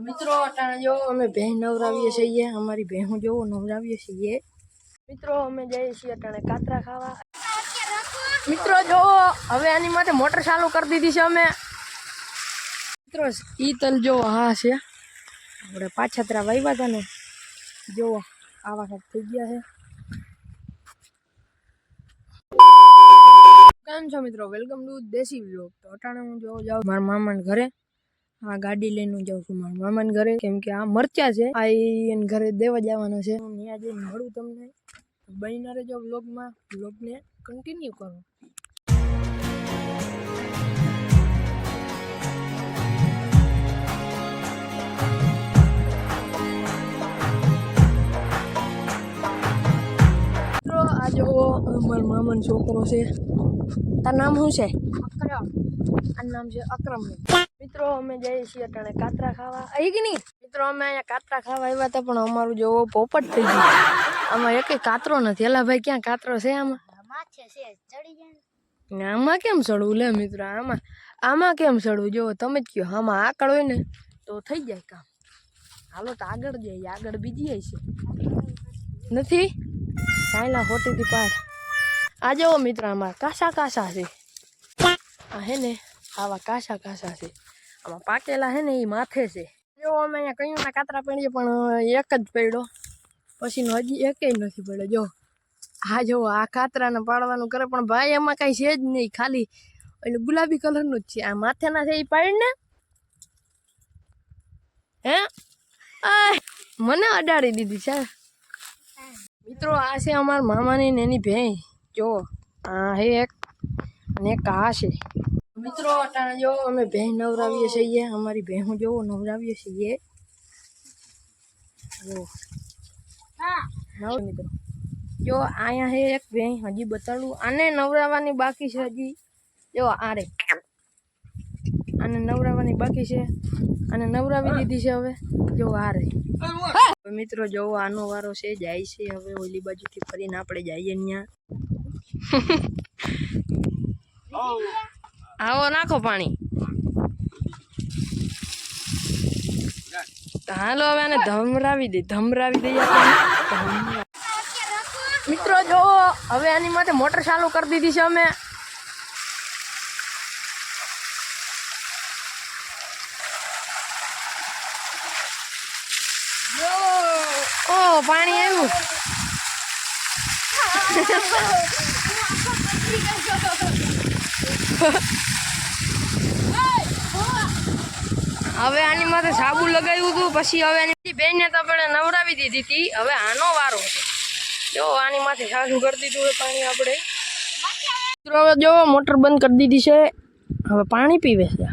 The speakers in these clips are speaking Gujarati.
મિત્રો, અટાણે જો અમે ભેં નવરાવીએ છીએ, અમારી ભેહું જોવો નવરાવીએ છીએ. મિત્રો, અમે જઈએ છીએ અટાણે કાતરા ખાવા. મિત્રો, જો, હવે આની માટે મોટર ચાલુ કરી દીધી છે અમે. મિત્રો ઈ તલ જો હા છે. આપણે પાછા તરા વાવ્યા હતા ને. જો, આવા કાંઈક થઈ ગયા છે. કેમ છો મિત્રો? વેલકમ ટુ દેશી વ્લોગ તો અટાણે હું જો જાઉં મારા મામાને ઘરે. આ ગાડી લઈને હું જાઉં છું મારા મામાના ઘરે. કેમ કે આ મરચા છે આ એને ઘરે દેવા જવાના છે. હું ત્યાં જઈને મળું તમને. બનીને રહેજો વ્લોગમાં. વ્લોગને કન્ટિન્યુ કરો. આ જો મારા મામાનો છોકરો છે. તાર નામ શું છે? અક્રમ. આ નામ છે અકરમ. મિત્રો અમે જઈએ છીએ અટાણે કાતરા ખાવા. આવી કે નહીં? મિત્રો અમે અહીંયા કાતરા ખાવા આવ્યા હતા પણ અમારું જોવો પોપટ થઈ ગયું. આમાં એક કાતરો નથી. એલા ભાઈ ક્યાં કાતરો છે આમાં? ને. આમાં કેમ સડવું? લે મિત્રો આમાં આમાં કેમ ચડવું જો તમે જ કહો આમાં આકળ હોય ને તો થઈ જાય કામ. હાલો તો આગળ જઈએ. આગળ બીજી છે. નથી? કાયલા હોટીથી પાર. આ જુઓ મિત્ર આમાં કાસા કાસા છે. આ હે ને આવા કાસા કાસા છે. આમાં પાકેલા છે ને એ માથે છે. જો અમે અહીંયા કહ્યું ના કાતરા પડીએ પણ એક જ પડ્યો. પછીનો હજી એકેય નથી પડ્યો. જો હા જો, આ કાતરાને પાડવાનું કરે, પણ ભાઈ, એમાં કાંઈ છે જ નહીં, ખાલી એટલે ગુલાબી કલરનું જ છે. આ માથેના છે એ પાડ ને હે મને અડાડી દીધી છે. મિત્રો, આ છે અમારા મામાની ને એની ભેં જો, આ હે એક અને એક આ છે. મિત્રો અટાણે જો અમે ભેં નવરાવીએ છીએ અમારી ભેહું જો નવરાવીએ છીએ. જો. નવ મિત્રો. જો અહીંયા હે એક ભેં હજી બતાડું. આને નવરાવાની બાકી છે હજી. જો આ રે આને નવરાવાની બાકી છે. અને નવરાવી દીધી છે હવે. જો આ રે મિત્રો જો આનો વારો છે જાય છે હવે ઓલી બાજુથી ફરીને આપણે જઈએ ત્યાં આવો નાખો પાણી. હાલો હવે આને ધમરાવી દે ધમરાવી દઈએ મિત્રો જો હવે આની માટે મોટર ચાલુ કરી દીધી છે અમે. ઓ પાણી આવ્યું. હવે આની માથે સાબુ લગાવ્યું હતું, પછી હવે આની બેનને તો આપણે નવડાવી દીધી હતી. હવે આનો વારો જો, આની માથે સાબુ કરી દીધું હોય પાણી આપણે. મિત્રો, હવે જો, મોટર બંધ કરી દીધી છે. હવે પાણી પીવે છે.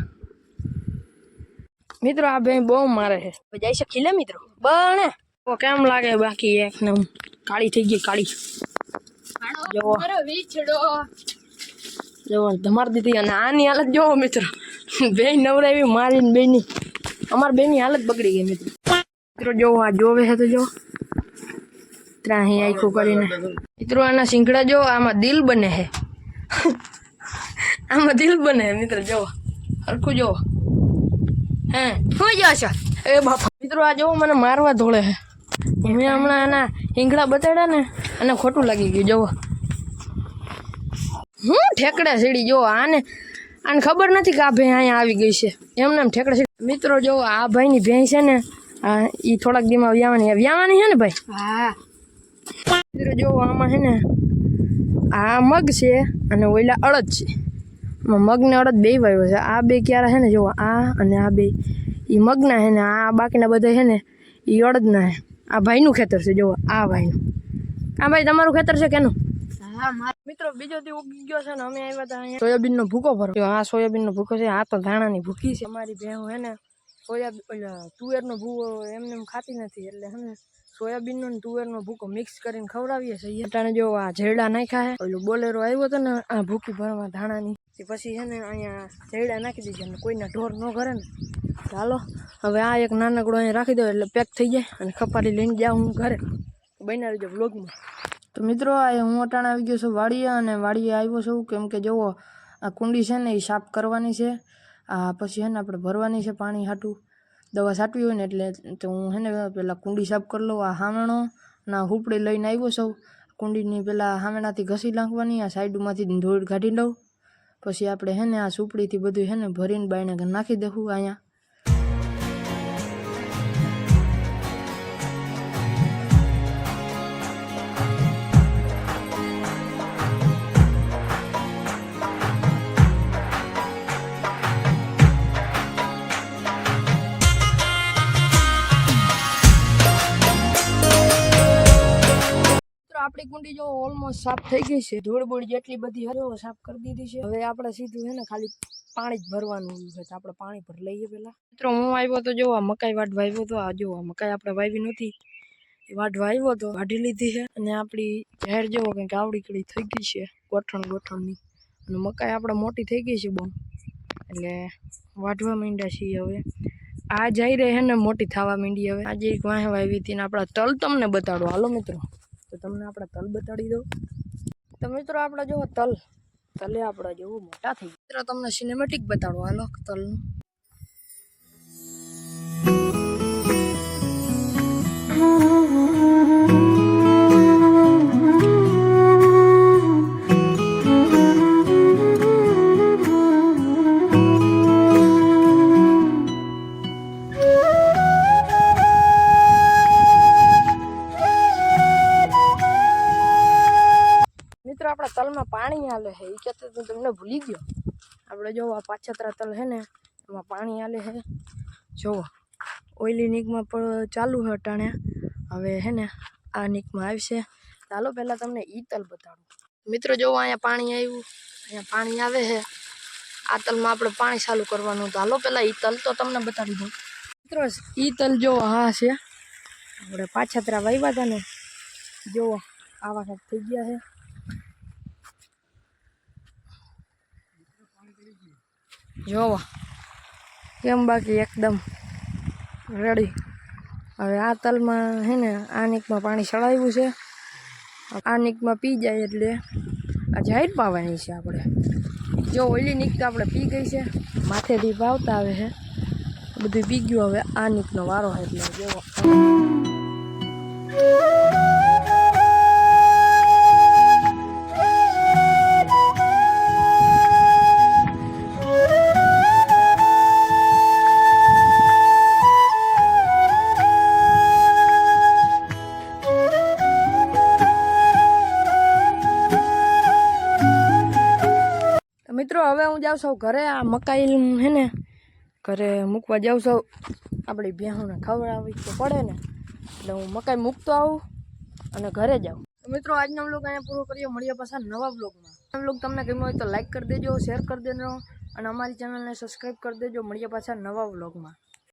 મિત્રો, આ બેન બહુ મારે છે. જઈ શકીએ લે મિત્રો? બને. તો કેમ લાગે બાકી એક ને કાળી થઈ ગઈ, કાળી. જોવો જોવો ધમાર દીધી અને આની હાલત જોવો મિત્રો. બે નવરાવી મારીને બેની અમાર બેની હાલત બગડી ગઈ મિત્રો. મિત્રો જોવો આ જોવે છે તો જો. ત્રાહી આખું કરીને. મિત્રો આના શીંગડા જો આમાં દિલ બને છે. આમાં દિલ બને છે મિત્રો જોવો હરખું જોવો હે? શું જશો એ બાપા. મિત્રો આ જોવો મને મારવા ધોળે છે. મેં હમણાં આના હિંગડા બતાડ્યા ને અને ખોટું લાગી ગયું. જોવો હું ઠેકડા સીડી જો આને? આને ખબર નથી કે આ ભાઈ અહીંયા આવી ગઈ છે. એમને એમ ઠેકડા સીડી મિત્રો જો આ ભાઈની ભેં છે ને આ એ થોડાક દીમાં વ્યાવાની વ્યાવાની છે ને ભાઈ? હા. મિત્રો જો આમાં છે ને આ મગ છે અને ઓલા અડદ છે. આમાં મગ ને અડદ બે વાવ્યો છે. આ બે ક્યારે છે ને જો આ અને આ બે. એ મગના છે ને આ બાકીના બધા છે ને એ અડદના છે. આ ભાઈનું ખેતર છે જો આ ભાઈનું. આ ભાઈ તમારું ખેતર છે કેનું મિત્રો, બીજો દી ઉગી ગયો છે ને અમે આવ્યા હતા અહીંયા. સોયાબીનનો ભૂકો ભરો. આ સોયાબીન નો ભૂકો છે, આ તો ધાણા ની ભૂકી છે. અમારી ભેહું હે ને સોયાબીન તુવેર તુવેરનો ભૂકો એમને એમ ખાતી નથી, એટલે હે ને, સોયાબીનનો તુવેર નો ભૂકો મિક્સ કરીને ખવડાવીએ છીએ. અટાણે જો આ ઝેરડા નાખ્યા છે ઓલું બોલેરો આવ્યો હતો ને, આ ભૂકી ભરવા ધાણાની. ની પછી છે ને, અહીંયા જેરડા નાખી દીધા ને, કોઈના ઢોર ન કરે ને. ચાલો, હવે આ એક નાનકડો અહીંયા રાખી દો, એટલે પેક થઈ જાય અને ખપારી લઈને જાઉં હું ઘરે. બન્યા રહેજો વ્લોગમાં તો મિત્રો, આ હું અટાણે આવી ગયો છું વાડીએ અને વાડીએ આવ્યો છું. કેમ કે જુઓ, આ કુંડી છે ને એ સાફ કરવાની છે. આ પછી છે ને આપણે ભરવાની છે પાણી હાટું. દવા સાટવી હોય ને એટલે તો હું છે ને પેલા કુંડી સાફ કરી લઉં, આ હામણો ના હુપડી લઈને આવ્યો સૌ કુંડીની પેલા હામણાથી ઘસી નાખવાની, આ સાઈડમાંથી ધૂળ કાઢી લઉં. પછી આપણે છે ને આ સુપડીથી બધું છે ને ભરીને બાયણે નાખી દઉં અહીંયા. કુંડી જો ઓલમોસ્ટ સાફ થઈ ગઈ છે. ધૂળબૂળ જેટલી બધી હરો સાફ કરી દીધી છે. હવે આપણે સીધું છે ને ખાલી પાણી જ ભરવાનું છે. આપણે પાણી ભર લઈએ પેલા મિત્રો, હું આવ્યો તો જોવા મકાઈ વાઢવા આવ્યો તો આ જોવા મકાઈ આપણે વાવી નથી એ વાઢવા આવ્યો તો વાઢી લીધી છે. અને આપણી જાહેર જેવો કંઈક આવડી કડી થઈ ગઈ છે ગોઠણ ગોઠણની. અને મકાઈ આપણે મોટી થઈ ગઈ છે બહુ. એટલે વાઢવા માંડ્યા છીએ હવે. આ જઈ રહે ને મોટી થવા માંડી હવે. આજે એક વાહે વાવી હતી ને આપણા તલ તમને બતાડો. હાલો મિત્રો. તમને આપણા તલ બતાડી દઉં. તો મિત્રો આપણે જુઓ તલ, તલે આપણા જેવું મોટા થઈ મિત્રો, તમને સિનેમેટિક બતાડો હાલો તલનું. મિત્રો હાલે છે એ કહેતા તો, તમને ભૂલી ગયો? આપણે જો આ પાછતરા તલ છે ને, એમાં પાણી હાલે છે જુઓ ઓઇલી નીકમાં પણ ચાલુ છે અટાણે હવે છે ને, આ નીકમાં આવશે. ચાલો, પહેલાં તમને ઈ તલ બતાડું. મિત્રો, જોવો, અહીંયા પાણી આવ્યું. અહીંયા પાણી આવે છે આ તલમાં આપણે પાણી ચાલુ કરવાનું. તો હાલો, પહેલાં ઈ તલ તો તમને બતાડી દઉં. મિત્રો, ઈ તલ જોવો, હા, છે. આપણે પાછતરા વાવ્યા હતા ને. જોવો, આવા થઈ ગયા છે જોવો. કેમ બાકી એકદમ રેડી હવે આ તલમાં હે ને, આ નીકમાં પાણી ચડાવ્યું છે. આ નીકમાં પી જાય એટલે આ જાહેર પાવાની છે આપણે. જો ઓલી નીક તો આપણે પી ગઈ છે. માથેથી પાવતા આવે છે. બધું પી ગયું. હવે આ નીકનો વારો એટલે જોવો. જાઉં છું ઘરે, આ મકાઈ હે ને, ઘરે મૂકવા જાઉં છું. આપણી ભેંસોને ખવડાવી તો પડે ને, એટલે હું મકાઈ મૂકતો આવું અને ઘરે જાઉં. મિત્રો, આજનો બ્લોગ અહીંયા પૂરો કરીએ મળીએ પાછા નવા બ્લોગમાં બ્લોગ તમને ગમ્યો હોય તો લાઈક કરી દેજો શેર કરી દેજો, અને અમારી ચેનલને સબસ્ક્રાઈબ કરી દેજો. મળીએ પાછા નવા બ્લોગમાં